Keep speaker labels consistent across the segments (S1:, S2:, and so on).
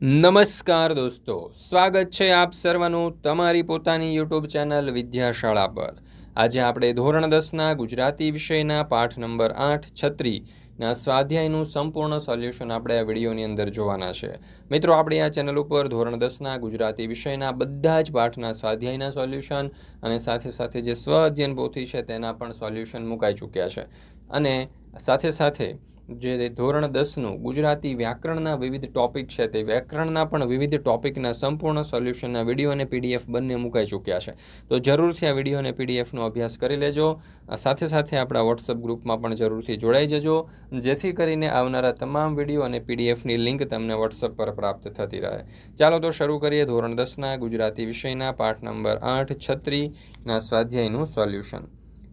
S1: નમસ્કાર દોસ્તો, સ્વાગત છે આપ સર્વનું તમારી પોતાની યુટ્યુબ ચેનલ વિદ્યાશાળા પર. આજે આપણે ધોરણ દસના ગુજરાતી વિષયના પાઠ નંબર આઠ છત્રીના સ્વાધ્યાયનું સંપૂર્ણ સોલ્યુશન આપણે આ વિડીયોની અંદર જોવાના છે. મિત્રો, આપણે આ ચેનલ ઉપર ધોરણ દસના ગુજરાતી વિષયના બધા જ પાઠના સ્વાધ્યાયના સોલ્યુશન અને સાથે સાથે જે સ્વ અધ્યયન પોથી છે તેના પણ સોલ્યુશન મુકાઈ ચૂક્યા છે. અને સાથે સાથે જે ધોરણ દસનું ગુજરાતી વ્યાકરણના વિવિધ ટોપિક છે તે વ્યાકરણના પણ વિવિધ ટોપિકના સંપૂર્ણ સોલ્યુશનના વીડિયો અને પીડીએફ બંને મુકાઈ ચૂક્યા છે. તો જરૂરથી આ વીડિયો અને પીડીએફનો અભ્યાસ કરી લેજો. સાથે સાથે આપણા વોટ્સઅપ ગ્રુપમાં પણ જરૂરથી જોડાઈ જજો. જેથી કરીને આવનારા તમામ વીડિયો અને પીડીએફની લિંક તમને વોટ્સઅપ પર પ્રાપ્ત થતી રહે. ચાલો તો શરૂ કરીએ ધોરણ દસના ગુજરાતી વિષયના. પાઠ નંબર આઠ છત્રીના સ્વાધ્યાયનું સોલ્યુશન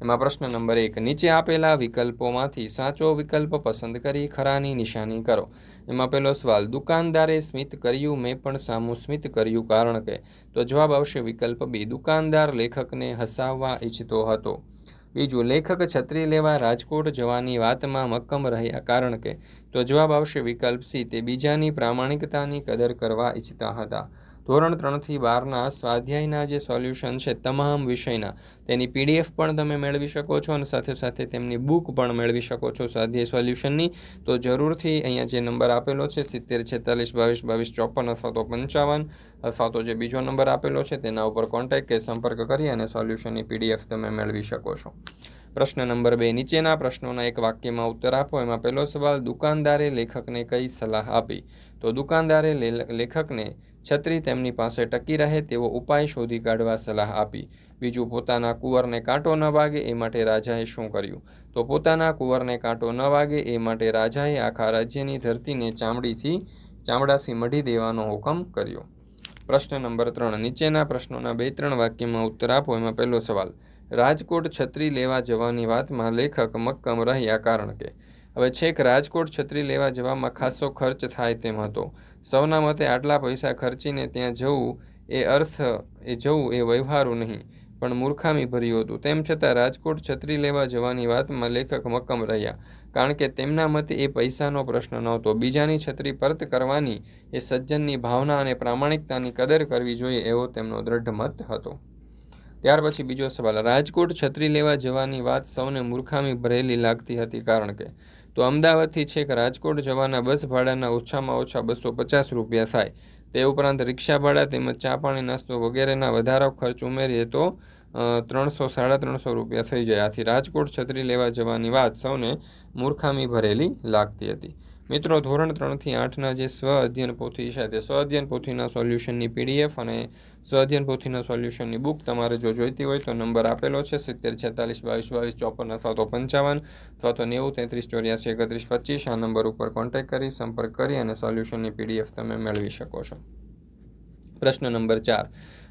S1: એમાં પ્રશ્ન નંબર એક, નીચે આપેલા વિકલ્પોમાંથી સાચો વિકલ્પ પસંદ કરી ખરાની નિશાની કરો. એમાં પહેલો સવાલ, દુકાનદારે સ્મિત કર્યું, મેં પણ સામું સ્મિત કર્યું, કારણ કે? તો જવાબ આવશે વિકલ્પ બી, દુકાનદાર લેખકને હસાવવા ઈચ્છતો હતો. બીજું, લેખક છત્રી લેવા રાજકોટ જવાની વાતમાં મક્કમ રહ્યા, કારણ કે? તો જવાબ આવશે વિકલ્પ સી, તે બીજાની પ્રામાણિકતાની કદર કરવા ઈચ્છતા હતા. ધોરણ ત્રણથી બારના સ્વાધ્યાયના જે સોલ્યુશન છે તમામ વિષયના, તેની પીડીએફ પણ તમે મેળવી શકો છો અને સાથે સાથે તેમની બુક પણ મેળવી શકો છો સ્વાધ્યાય સોલ્યુશનની. તો જરૂરથી અહીંયા જે નંબર આપેલો છે સિત્તેર, છેતાલીસ, બાવીસ બાવીસ, ચોપન અથવા તો પંચાવન અથવા તો જે બીજો નંબર આપેલો છે તેના ઉપર કોન્ટેક્ટ કે સંપર્ક કરી અને સોલ્યુશનની પીડીએફ તમે મેળવી શકો છો. પ્રશ્ન નંબર બે, નીચેના પ્રશ્નોના એક વાક્યમાં ઉત્તર આપો. એમાં પહેલો સવાલ, દુકાનદારે લેખકને કઈ સલાહ આપી? તો દુકાનદારે લેખકને છત્રી તેમની પાસે ટકી રહે તેવો ઉપાય શોધી કાઢવા સલાહ આપી. બીજું, પોતાના કુંવરને કાંટો ન વાગે એ માટે રાજાએ શું કર્યું? તો પોતાના કુંવરને કાંટો ન વાગે એ માટે રાજાએ આખા રાજ્યની ધરતીને ચામડીથી, ચામડાથી મઢી દેવાનો હુકમ કર્યો. પ્રશ્ન નંબર ત્રણ, નીચેના પ્રશ્નોના બે, ત્રણ વાક્યમાં ઉત્તર આપો. એમાં પહેલો સવાલ રાજકોટ છત્રી લેવા જવાની વાતમાં લેખક મક્કમ રહ્યા કારણ કે. હવે છેક રાજકોટ છત્રી લેવા જવામાં ખાસો ખર્ચ થાય તેમ હતો. સૌના મતે આટલા પૈસા ખર્ચીને ત્યાં જવું એ અર્થ, એ જવું એ વ્યવહારું નહીં, પણ મૂર્ખામી ભર્યું હતું. તેમ છતાં રાજકોટ છત્રી લેવા જવાની વાતમાં લેખક મક્કમ રહ્યા, કારણ કે તેમના મતે એ પૈસાનો પ્રશ્ન નહોતો. બીજાની છત્રી પરત કરવાની એ સજ્જનની ભાવના અને પ્રામાણિકતાની કદર કરવી જોઈએ એવો તેમનો દ્રઢ મત હતો. ત્યાર પછી બીજો સવાલ, રાજકોટ છત્રી લેવા જવાની વાત સૌને મૂર્ખામી ભરેલી લાગતી હતી કારણ કે? તો અમદાવાદથી છેક રાજકોટ જવાના બસ ભાડાના ઓછામાં ઓછા બસો પચાસ રૂપિયા થાય. તે ઉપરાંત રિક્ષા ભાડા તેમજ ચા પાણી નાસ્તો વગેરેના વધારો ખર્ચ ઉમેરીએ તો ત્રણસો, સાડા ત્રણસો રૂપિયા થઈ જાય. આથી રાજકોટ છત્રી લેવા જવાની વાત સૌને મૂર્ખામી ભરેલી લાગતી હતી. મિત્રો, ધોરણ ત્રણથી આઠના જે સ્વ અધ્યયન પોથી છે તે સ્વ અધ્યયન પોથીના સોલ્યુશનની પીડીએફ અને સ્વ અધ્યયન પોથીના સોલ્યુશનની બુક તમારે જો જોઈતી હોય તો નંબર આપેલો છે સિત્તેર, છેતાલીસ, બાવીસ બાવીસ, ચોપન અથવા તો પંચાવન અથવા તો નેવું, તેત્રીસ, ચોર્યાસી, એકત્રીસ, પચીસ આ નંબર ઉપર કોન્ટેક્ટ કરી, સંપર્ક કરી અને સોલ્યુશનની પીડીએફ તમે મેળવી શકો છો. પ્રશ્ન નંબર ચાર.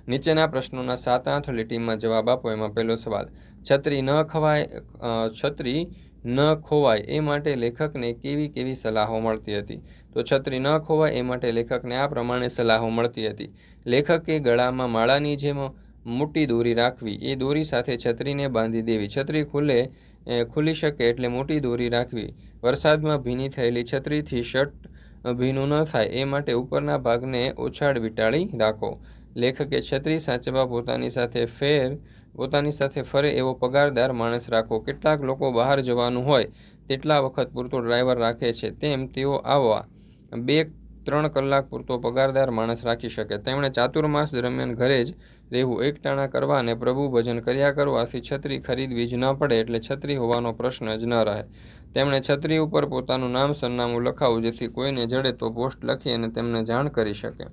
S1: નીચેના પ્રશ્નોના સાત, આઠ લીટીમાં જવાબ આપો. એમાં પહેલો સવાલ, છત્રી ન ખવાય છત્રી ન ખોવાય એ માટે લેખકને કેવી કેવી સલાહો મળતી હતી? તો છત્રી ન ખોવાય એ માટે લેખકને આ પ્રમાણે સલાહો મળતી હતી. લેખકે ગળામાં માળાની જેમ મોટી દોરી રાખવી, એ દોરી સાથે છત્રીને બાંધી દેવી. છત્રી ખુલે ખુલી શકે એટલે મોટી દોરી રાખવી. વરસાદમાં ભીની થયેલી છત્રીથી શર્ટ ભીનું ન થાય એ માટે ઉપરના ભાગને ઓછાડ વીંટાળી રાખો. લેખકે છત્રી સાચવવા પોતાની સાથે ફેર પોતાની સાથે ફરે એવો પગારદાર માણસ રાખો. કેટલાક લોકો બહાર જવાનું હોય તેટલા વખત પૂરતો ડ્રાઈવર રાખે છે, તેમ તેઓ આવવા બે ત્રણ કલાક પૂરતો પગારદાર માણસ રાખી શકે. તેમણે ચાતુર્માસ દરમિયાન ઘરે જ રહેવું એકટાણા કરવા અને પ્રભુ ભજન કર્યા કરવાથી છત્રી ખરીદવી જ ન પડે એટલે છત્રી હોવાનો પ્રશ્ન જ ન રહે. તેમણે છત્રી ઉપર પોતાનું નામ સરનામું લખાવું, જેથી કોઈને જડે તો પોસ્ટ લખી અને તેમને જાણ કરી શકે.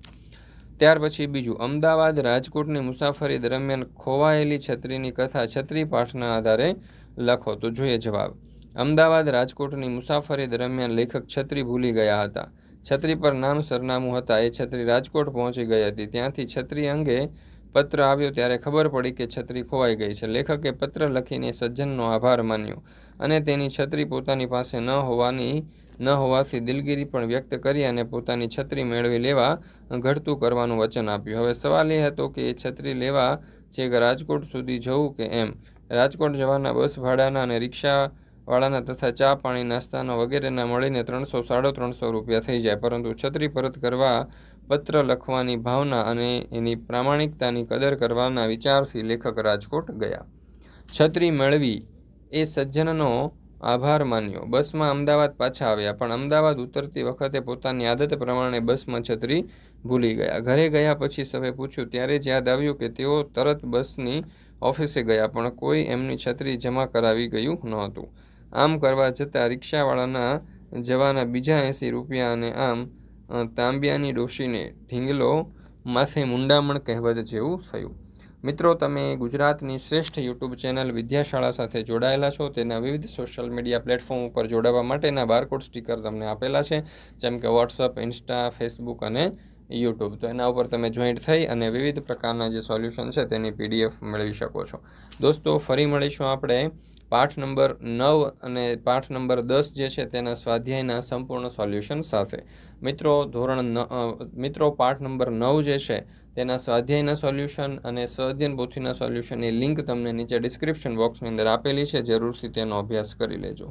S1: ત્યાર પછી બીજું, અમદાવાદ રાજકોટની મુસાફરી દરમિયાન ખોવાયેલી છત્રીની કથા છત્રી પાઠના આધારે લખો તો જોઈએ જવાબ. અમદાવાદ રાજકોટની મુસાફરી દરમિયાન લેખક છત્રી ભૂલી ગયા હતા. છત્રી પર નામ સરનામું હતા, એ છત્રી રાજકોટ પહોંચી ગઈ હતી. ત્યાંથી છત્રી અંગે પત્ર આવ્યો ત્યારે ખબર પડી કે છત્રી ખોવાઈ ગઈ છે. લેખકે પત્ર લખીને સજ્જનનો આભાર માન્યો અને તેની છત્રી પોતાની પાસે ન હોવાની ન હોવાથી દિલગીરી પણ વ્યક્ત કરી અને પોતાની છત્રી મેળવી લેવા ઘડતું કરવાનું વચન આપ્યું. હવે સવાલ એ હતો કે એ છત્રી લેવા છેક રાજકોટ સુધી જવું કે એમ? રાજકોટ જવાના બસ ભાડાના અને રિક્ષાવાળાના તથા ચા પાણી, નાસ્તાના વગેરેના મળીને ત્રણસો, સાડો ત્રણસો રૂપિયા થઈ જાય. પરંતુ છત્રી પરત કરવા પત્ર લખવાની ભાવના અને એની પ્રામાણિકતાની કદર કરવાના વિચારથી લેખક રાજકોટ ગયા. છત્રી મેળવી એ સજ્જનનો આભાર માન્યો. બસમાં અમદાવાદ પાછા આવ્યા, પણ અમદાવાદ ઉતરતી વખતે પોતાની આદત પ્રમાણે બસમાં છત્રી ભૂલી ગયા. ઘરે ગયા પછી સવે પૂછ્યું, ત્યારે જ યાદ આવ્યું કે તેઓ તરત બસની ઓફિસે ગયા, પણ કોઈ એમની છત્રી જમા કરાવી ગયું નહોતું. આમ કરવા જતાં રિક્ષાવાળાના જવાના બીજા એંસી રૂપિયા અને આમ તાંબિયાની ડોશીને ઢીંગલો માથે મુંડામણ કહેવત જેવું થયું. મિત્રો, તમે ગુજરાતની શ્રેષ્ઠ યુટ્યુબ ચેનલ વિદ્યાશાળા સાથે જોડાયેલા છો. તેના વિવિધ સોશિયલ મીડિયા પ્લેટફોર્મ ઉપર જોડાવા માટેના બારકોડ સ્ટીકર તમને આપેલા છે, જેમ કે વોટ્સઅપ ઇન્સ્ટા ફેસબુક અને યુટ્યુબ તો એના ઉપર તમે જોઈન્ટ થઈ અને વિવિધ પ્રકારના જે સોલ્યુશન છે તેની પીડીએફ મેળવી શકો છો. દોસ્તો, ફરી મળીશું આપણે પાઠ નંબર નવ અને પાઠ નંબર દસ જે છે તેના સ્વાધ્યાયના સંપૂર્ણ સોલ્યુશન સાથે. મિત્રો ધોરણ મિત્રો પાઠ નંબર નવ જે છે, તેના સ્વાધ્યાયના સોલ્યુશન અને સ્વાધ્યાયન પોથીના સોલ્યુશનની લિંક તમને નીચે ડિસ્ક્રિપ્શન બોક્સની અંદર આપેલી છે. જરૂરથી તેનો અભ્યાસ કરી લેજો.